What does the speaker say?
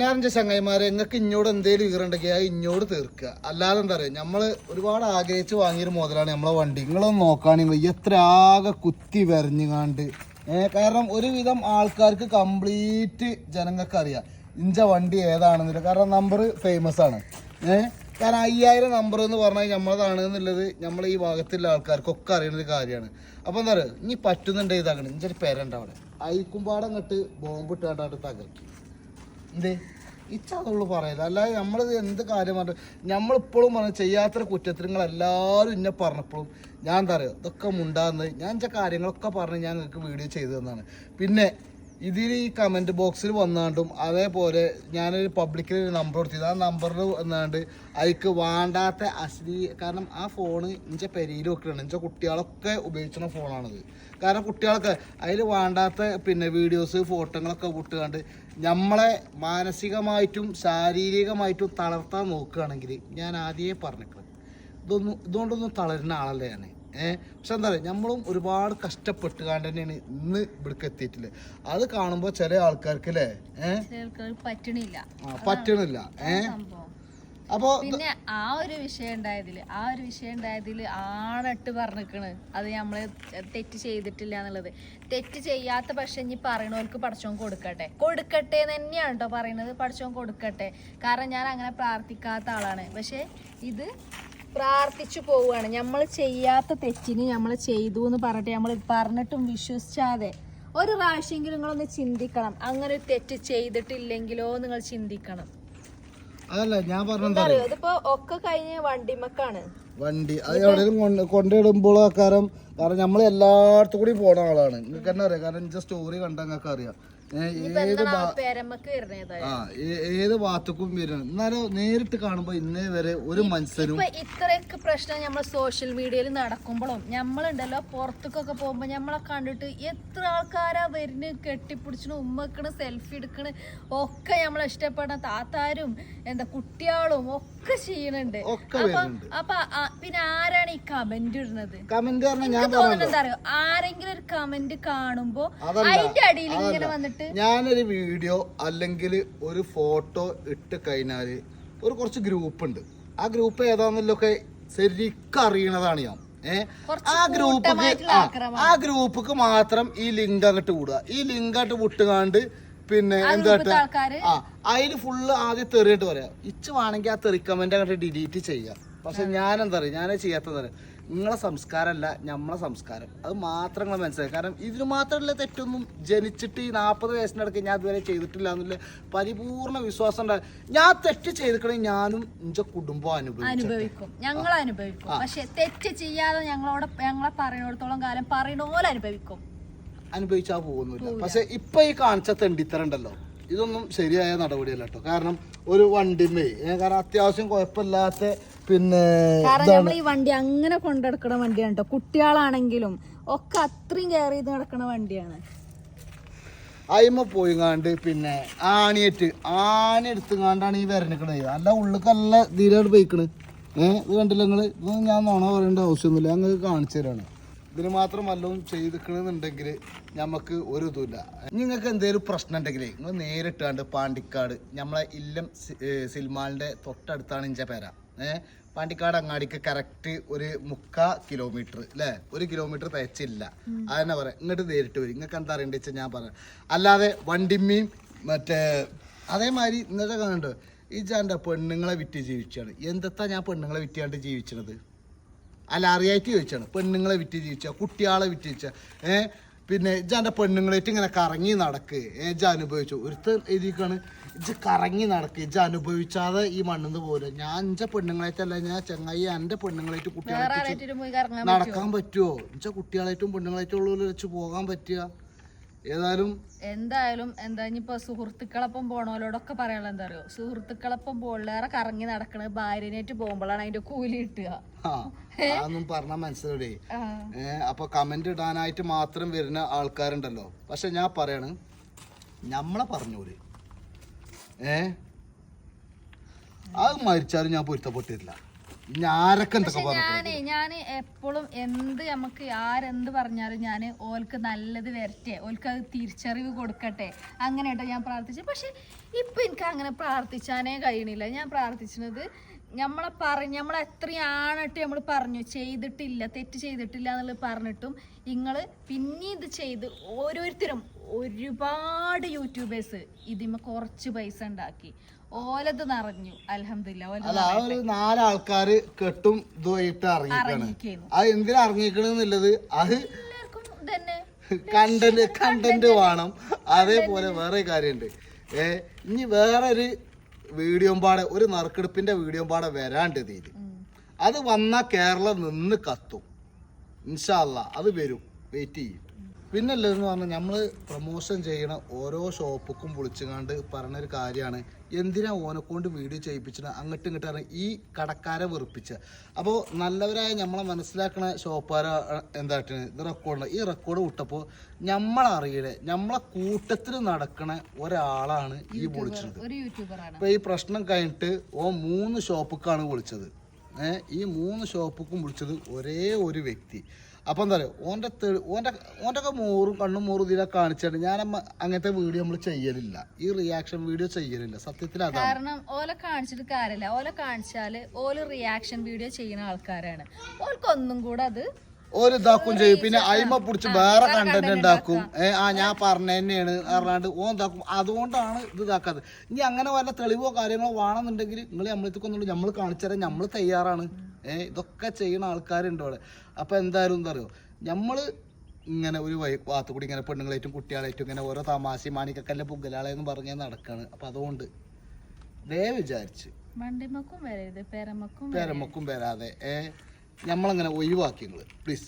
ഞാനെന്റെ ചങ്ങായിമാരെ നിങ്ങൾക്ക് ഇഞ്ഞോട് എന്തെങ്കിലും ഈറുണ്ടെങ്കിൽ അത് ഇഞ്ഞോട് തീർക്കുക. അല്ലാതെ എന്താ പറയുക നമ്മൾ ഒരുപാട് ആഗ്രഹിച്ച് വാങ്ങിയൊരു മുതലാണ് നമ്മളെ വണ്ടി. നിങ്ങളൊന്ന് നോക്കുകയാണെങ്കിൽ എത്ര ആകെ കുത്തി വരഞ്ഞുകാണ്ട് കാരണം ഒരുവിധം ആൾക്കാർക്ക് കംപ്ലീറ്റ് ജനങ്ങൾക്ക് അറിയാം ഇഞ്ച വണ്ടി ഏതാണെന്നില്ല. കാരണം നമ്പർ ഫേമസ് ആണ്. കാരണം അയ്യായിരം നമ്പർ എന്ന് പറഞ്ഞാൽ നമ്മളതാണ് എന്നുള്ളത് നമ്മൾ ഈ ഭാഗത്തുള്ള ആൾക്കാർക്കൊക്കെ അറിയുന്ന ഒരു കാര്യമാണ്. അപ്പോൾ എന്താ പറയുക ഇനി പറ്റുന്നുണ്ടെങ്കിൽ ഇതാകണം. ഇഞ്ചൊരു പേരുണ്ട് അവിടെ. അയക്കുമ്പാടം കട്ട് ബോംബ് ഇട്ടാണ്ട് തകർക്കി. എന്തേ? ഇച്ചതുള്ളൂ പറയില്ല അല്ലാതെ നമ്മൾ എന്ത് കാര്യം പറഞ്ഞു നമ്മളിപ്പോഴും പറഞ്ഞു ചെയ്യാത്തൊരു കുറ്റത്തിന് നിങ്ങൾ എല്ലാവരും എന്നെ പറഞ്ഞപ്പോഴും ഞാൻ എന്താ പറയുക ഇതൊക്കെ മുണ്ടാന്ന് ഞാൻ ചില കാര്യങ്ങളൊക്കെ പറഞ്ഞ് ഞാൻ നിങ്ങൾക്ക് വീഡിയോ ചെയ്തു തന്നാണ്. പിന്നെ ഇതിൽ ഈ കമന്റ് ബോക്സിൽ വന്നാണ്ടും അതേപോലെ ഞാനൊരു പബ്ലിക്കിൽ ഒരു നമ്പർ കൊടുത്തത് ആ നമ്പറിൽ വന്നാണ്ട് അതിക്ക് വേണ്ടാത്ത അശ്ലീ കാരണം ആ ഫോണ് എന്റെ പെരിയിൽ വെക്കണം എന്റെ കുട്ടികളൊക്കെ ഉപയോഗിക്കുന്ന ഫോണാണത് കാരണം കുട്ടികൾക്ക് അതിൽ വേണ്ടാത്ത പിന്നെ വീഡിയോസ് ഫോട്ടോകളൊക്കെ വിട്ടുകൊണ്ട് നമ്മളെ മാനസികമായിട്ടും ശാരീരികമായിട്ടും തളർത്താൻ നോക്കുകയാണെങ്കിൽ ഞാൻ ആദ്യമേ പറഞ്ഞിട്ടുണ്ട് ഇതൊന്നും ഇതുകൊണ്ടൊന്നും തളരുന്ന ആളല്ല ഞാൻ ഏഹ് പക്ഷെ എന്താ പറയുക നമ്മളും ഒരുപാട് കഷ്ടപ്പെട്ട് കാണ്ട് തന്നെയാണ് ഇന്ന് ഇവിടേക്ക് എത്തിയിട്ടില്ല അത് കാണുമ്പോൾ ചില ആൾക്കാർക്ക് അല്ലേ? ഏഹ് പറ്റണില്ല. പറ്റണില്ല. ഏഹ് അപ്പോ പിന്നെ ആ ഒരു വിഷയം ഉണ്ടായതിൽ ആ ഒരു വിഷയം ഉണ്ടായതിൽ ആണട്ട് പറഞ്ഞിക്കണ്. അത് നമ്മൾ തെറ്റ് ചെയ്തിട്ടില്ല എന്നുള്ളത്. തെറ്റ് ചെയ്യാത്ത പക്ഷെ ഇനി പറയണവർക്ക് പഠിച്ചോൻ കൊടുക്കട്ടെ. കൊടുക്കട്ടെ തന്നെയാണ് കേട്ടോ പറയുന്നത് പഠിച്ചോൻ കൊടുക്കട്ടെ. കാരണം ഞാൻ അങ്ങനെ പ്രാർത്ഥിക്കാത്ത ആളാണ്. പക്ഷെ ഇത് പ്രാർത്ഥിച്ചു പോവുകയാണ്. നമ്മൾ ചെയ്യാത്ത തെറ്റിന് നമ്മൾ ചെയ്തു എന്ന് പറഞ്ഞിട്ട് നമ്മൾ പറഞ്ഞിട്ടും വിശ്വസിച്ചാതെ ഒരു പ്രാവശ്യമെങ്കിലും നിങ്ങളൊന്ന് ചിന്തിക്കണം. അങ്ങനെ ഒരു തെറ്റ് ചെയ്തിട്ടില്ലെങ്കിലോ നിങ്ങൾ ചിന്തിക്കണം. അതല്ല ഞാൻ അറിയോ? ഇതിപ്പോ ഒക്കെ കഴിഞ്ഞ വണ്ടിമക്കാണ്. വണ്ടി അത് എവിടെയും കാരണം നമ്മൾ എല്ലായിടത്തും കൂടി പോണ ആളാണ്. നിങ്ങൾക്ക് തന്നെ അറിയാം. കാരണം ഇഞ്ച സ്റ്റോറി കണ്ട നിങ്ങൾക്ക് അറിയാം. ഏത് ആ ഏത് ഭാഗത്തേക്കും വരണം എന്നാലും നേരിട്ട് കാണുമ്പോ ഇന്നേ വരെ ഒരു മനുഷ്യനും ഇത്രയൊക്കെ പ്രശ്നം നമ്മൾ സോഷ്യൽ മീഡിയയിൽ നടക്കുമ്പോഴും നമ്മളുണ്ടല്ലോ പുറത്തേക്കൊക്കെ പോകുമ്പോ നമ്മളെ കണ്ടിട്ട് എത്ര ആൾക്കാരാ വരുന്ന കെട്ടിപ്പിടിച്ചിന് ഉമ്മക്കണ് സെൽഫി എടുക്കണ്. ഒക്കെ നമ്മളെ ഇഷ്ടപ്പെടുന്ന താത്താരും എന്താ കുട്ടികളും ഒക്കെ ചെയ്യണുണ്ട്. അപ്പൊ പിന്നെ ആരാണ് ഈ കമന്റ് ഇടുന്നത്? കമന്റ് പറഞ്ഞാൽ ഞാൻ തോന്നുന്നത് എന്താ അറിയോ? ആരെങ്കിലും ഒരു കമന്റ് കാണുമ്പോ അതിന്റെ അടിയിൽ ഇങ്ങനെ വന്നിട്ട് ഞാനൊരു വീഡിയോ അല്ലെങ്കിൽ ഒരു ഫോട്ടോ ഇട്ട് കഴിഞ്ഞാൽ ഒരു കുറച്ച് ഗ്രൂപ്പ് ഉണ്ട്. ആ ഗ്രൂപ്പ് ഏതാണെന്നല്ലൊക്കെ ശരിക്കും അറിയണതാണ് ഞാൻ. ആ ഗ്രൂപ്പ് ആ. ഗ്രൂപ്പിക്ക് മാത്രം ഈ ലിങ്ക് അങ്ങോട്ട് വിടുക. ഈ ലിങ്ക് അങ്ങോട്ട് വിട്ടുകാണ്ട് പിന്നെ എന്താ ആ അതിൽ ഫുള്ള് ആദ്യം തെറിയിട്ട് പറയാം. ഇച്ച് വേണമെങ്കിൽ ആ തെറി കമന്റ് അങ്ങോട്ട് ഡിലീറ്റ് ചെയ്യാം പക്ഷെ ഞാൻ എന്താ പറയുക ഞാൻ ചെയ്യാത്തത് നിങ്ങളെ സംസ്കാരമല്ല നമ്മളെ സംസ്കാരം. അത് മാത്രം നിങ്ങൾ മനസ്സിലായി. കാരണം ഇതിന് മാത്രമല്ല തെറ്റൊന്നും ജനിച്ചിട്ട് ഈ നാൽപ്പത് വയസ്സിനിടയ്ക്ക് ഞാൻ ഇതുവരെ ചെയ്തിട്ടില്ല എന്നുള്ള പരിപൂർണ വിശ്വാസം ഉണ്ടായി ഞാൻ തെറ്റ് ചെയ്തിട്ടുണ്ടെങ്കിൽ ഞാനും എന്റെ കുടുംബം അനുഭവിക്കും. ഞങ്ങൾ അനുഭവിക്കും. പക്ഷെ തെറ്റ് ചെയ്യാതെ ഞങ്ങളോട് ഞങ്ങളെ പറയുന്നിടത്തോളം കാലം പറയണ പോലെ അനുഭവിക്കും. അനുഭവിച്ചാ പോകുന്നില്ല. പക്ഷെ ഇപ്പൊ ഈ കാണിച്ച തെണ്ടിത്തരം ഉണ്ടല്ലോ. ഇതൊന്നും ശരിയായ നടപടിയല്ല കേട്ടോ. കാരണം ഒരു വണ്ടിമേ. കാരണം അത്യാവശ്യം കുഴപ്പമില്ലാത്ത പിന്നെ കാരണം നമ്മൾ ഈ വണ്ടി അങ്ങനെ കൊണ്ടെടുക്കണ വണ്ടിയാണ് കേട്ടോ കുട്ടികളാണെങ്കിലും ഒക്കെ അത്രയും കെയർ ചെയ്ത് നടക്കണ വണ്ടിയാണ്. അയിമ പോയിങ്ങാണ്ട് പിന്നെ ആണിയേറ്റ് ആണി എടുത്തുങ്ങാണ്ടാണ് ഈ വരണിക്കണത്. അല്ല ഉള്ളിക്കല്ല ധീരമായിട്ട് പോയിക്കണ്. ഏഹ് ഇത് കണ്ടില്ല നിങ്ങൾ? ഇതൊന്നും ഞാൻ നോണ പറയേണ്ട ആവശ്യമൊന്നുമില്ല. ഞങ്ങൾക്ക് കാണിച്ചു തരാണ്. ഇതിന് മാത്രം വല്ലതും ചെയ്തിക്കണെന്നുണ്ടെങ്കിൽ നമുക്ക് ഒരു ഇതുമില്ല. നിങ്ങൾക്ക് എന്തെങ്കിലും പ്രശ്നം ഉണ്ടെങ്കിൽ നിങ്ങൾ നേരിട്ടാണ്ട് പാണ്ടിക്കാട് നമ്മളെ ഇല്ലം സി- ഏ, സിൽമാളിന്റെ തൊട്ടടുത്താണ് ഇഞ്ച പേര. ഏഹ് പാണ്ടിക്കാട് അങ്ങാടിക്ക് കറക്റ്റ് ഒരു മുക്കാ കിലോമീറ്റർ അല്ലേ ഒരു കിലോമീറ്റർ തയച്ചില്ല അതന്നെ പറയാം? ഇങ്ങോട്ട് നേരിട്ട് വരും. നിങ്ങൾക്ക് എന്താ അറിയണ്ടെന്ന് വെച്ചാൽ ഞാൻ പറയാം. അല്ലാതെ വണ്ടിമ്മയും മറ്റേ അതേമാതിരി ഇന്നത്തെ കാണുന്നുണ്ട് ഈ ചാന്റെ പെണ്ണുങ്ങളെ വിറ്റ് ജീവിച്ചാണ്. എന്തത്താ ഞാൻ പെണ്ണുങ്ങളെ വിറ്റാണ്ട് ജീവിച്ചത് അല്ല അറിയായിട്ട് ചോദിച്ചാണ്. പെണ്ണുങ്ങളെ വിറ്റ് ജീവിച്ച കുട്ടികളെ വിറ്റ് ജീവിച്ച. ഏ? പിന്നെ ഇജാന്റെ പെണ്ണുങ്ങളായിട്ട് ഇങ്ങനെ കറങ്ങി നടക്ക്. ഏജ ഇജ അനുഭവിച്ചു. ഒരുത്തർ എഴുതിക്കാണ് ഇജ് കറങ്ങി നടക്ക്. ഇജ അനുഭവിച്ചാതെ ഈ മണ്ണിന്ന് പോലെ ഞാൻ എന്റെ പെണ്ണുങ്ങളായിട്ടല്ല ഞാൻ ചങ്ങായി എന്റെ പെണ്ണുങ്ങളായിട്ട് കുട്ടികളെ കുട്ടികളായിട്ട് നടക്കാൻ പറ്റുമോ എന്നുവെച്ചാൽ കുട്ടികളായിട്ടും പെണ്ണുങ്ങളായിട്ടും ഉള്ളവർ വെച്ച് പോകാൻ പറ്റുക. ഏതായാലും എന്തായാലും എന്താ ഇനിയിപ്പോ സുഹൃത്തുക്കളൊപ്പം പോണോലോടൊക്കെ പറയാനുള്ള എന്താ അറിയോ? സുഹൃത്തുക്കളൊപ്പം പോളിലേറെ കറങ്ങി നടക്കണ ഭാര്യനായിട്ട് പോകുമ്പോഴാണ് അതിന്റെ കൂലി കിട്ടുക. അതൊന്നും പറഞ്ഞാൽ ആ. അപ്പൊ കമന്റ് ഇടാനായിട്ട് മാത്രം വരുന്ന ആൾക്കാരുണ്ടല്ലോ. പക്ഷെ ഞാൻ പറയാണ് നമ്മളെ പറഞ്ഞൂര് ഏ? അത് മരിച്ചാലും ഞാൻ പൊരുത്തപ്പെട്ടില്ല ഞാനേ ഞാൻ എപ്പോഴും എന്ത് നമുക്ക് ആരെന്ത് പറഞ്ഞാലും ഞാൻ ഓൽക്ക് നല്ലത് വരട്ടെ ഓൽക്ക് അത് തിരിച്ചറിവ് കൊടുക്കട്ടെ. അങ്ങനെ കേട്ടോ ഞാൻ പ്രാർത്ഥിച്ചു പക്ഷെ ഇപ്പൊ എനിക്ക് അങ്ങനെ പ്രാർത്ഥിച്ചാനേ കഴിയണില്ല. ഞാൻ പ്രാർത്ഥിച്ചത് നമ്മളെ പറഞ്ഞ നമ്മളെ എത്രയാണിട്ട് നമ്മൾ പറഞ്ഞു ചെയ്തിട്ടില്ല തെറ്റ് ചെയ്തിട്ടില്ല എന്നുള്ളത് പറഞ്ഞിട്ടും നിങ്ങൾ പിന്നെ ഇത് ചെയ്ത് ഓരോരുത്തരും ഒരുപാട് യൂട്യൂബേഴ്സ് ഇതിമ കുറച്ച് പൈസ ഉണ്ടാക്കി. ഓലത് നിറഞ്ഞു. അലഹമില്ല നാലാൾക്കാര് കെട്ടും ഇതുമായിട്ട് ഇറങ്ങിക്കാണ് അത് എന്തിനാ ഇറങ്ങിക്കണെന്നുള്ളത് അത് കണ്ടന്റ് കണ്ടന്റ് വേണം. അതേപോലെ വേറെ കാര്യമുണ്ട്. ഏ ഇനി ഒരു വീഡിയോ പാടെ ഒരു നറുക്കെടുപ്പിന്റെ വീഡിയോ പാടെ വരാണ്ട് തീര് അത് വന്നാൽ കേരളം നിന്ന് കത്തും. ഇൻഷാല്ല അത് വരും. വെയിറ്റ് ചെയ്യും. പിന്നല്ലെന്ന് പറഞ്ഞാൽ നമ്മൾ പ്രൊമോഷൻ ചെയ്യണ ഓരോ ഷോപ്പുക്കും വിളിച്ചുകൊണ്ട് പറഞ്ഞൊരു കാര്യമാണ്. എന്തിനാ ഓനെ കൊണ്ട് വീഡിയോ ചെയ്യിപ്പിച്ചത്? അങ്ങോട്ടും ഇങ്ങോട്ടും ഈ കടക്കാരെ വെറുപ്പിച്ച. അപ്പോൾ നല്ലവരായ നമ്മളെ മനസ്സിലാക്കണ ഷോപ്പുകാരെ എന്തായിട്ട് ഇത് റെക്കോർഡ് ഈ റെക്കോർഡ് വിട്ടപ്പോൾ നമ്മളറിയണേ നമ്മളെ കൂട്ടത്തിൽ നടക്കണ ഒരാളാണ് ഈ വിളിച്ചത് ഇപ്പൊ ഈ പ്രശ്നം കഴിഞ്ഞിട്ട് ഓ മൂന്ന് ഷോപ്പുക്കാണ് വിളിച്ചത്. ഈ മൂന്ന് ഷോപ്പുക്കും വിളിച്ചത് ഒരേ ഒരു വ്യക്തി. അപ്പം എന്താ പറയുക ഓന്റെ ഓന്റെ ഓന്റെ ഒക്കെ മോറും കണ്ണും മോറും ഇതിലൊക്കെ കാണിച്ചിട്ട് ഞാൻ അങ്ങനത്തെ വീഡിയോ നമ്മൾ ചെയ്യലില്ല. ഈ റിയാക്ഷൻ വീഡിയോ ചെയ്യലില്ല. സത്യത്തിൽ കാരണം ഓലെ കാണിച്ചിട്ട് കാര്യമില്ല ഓലെ കാണിച്ചാൽ ഓൽ റിയാക്ഷൻ വീഡിയോ ചെയ്യുന്ന ആൾക്കാരാണ്. ഓൽക്കൊന്നും കൂടെ അത് ഒരു ഇതാക്കും ചെയ്യും. പിന്നെ അയിമ പിടിച്ച് വേറെ കണ്ടന്റ് ഉണ്ടാക്കും. ആ ഞാൻ പറഞ്ഞ തന്നെയാണ് പറഞ്ഞാണ്ട് ഓ ഇതാക്കും. അതുകൊണ്ടാണ് ഇത് ഇതാക്കാത്തത്. ഇനി അങ്ങനെ വല്ല തെളിവോ കാര്യങ്ങളോ വേണമെന്നുണ്ടെങ്കിൽ നിങ്ങൾ നമ്മളെത്തിക്കൊന്നുള്ളൂ നമ്മൾ കാണിച്ചുതരാൻ നമ്മൾ തയ്യാറാണ്. ഏ ഇതൊക്കെ ചെയ്യുന്ന ആൾക്കാരുണ്ട് അവിടെ അപ്പൊ എന്തായാലും എന്താ അറിയോ? നമ്മൾ ഇങ്ങനെ ഒരു വൈ ഭാഗത്ത് കൂടി ഇങ്ങനെ പെണ്ണുങ്ങളേറ്റും കുട്ടികളേറ്റും ഇങ്ങനെ ഓരോ തമാശയും മാണിക്കക്കല്ലെ പുകലാളെന്ന് പറഞ്ഞ് നടക്കാണ്. അപ്പൊ അതുകൊണ്ട് ദേ വിചാരിച്ച്. പെരമക്കും പേരമക്കും വരാതെ. ഏ നമ്മളങ്ങനെ ഒഴിവാക്കി നിങ്ങൾ പ്ലീസ്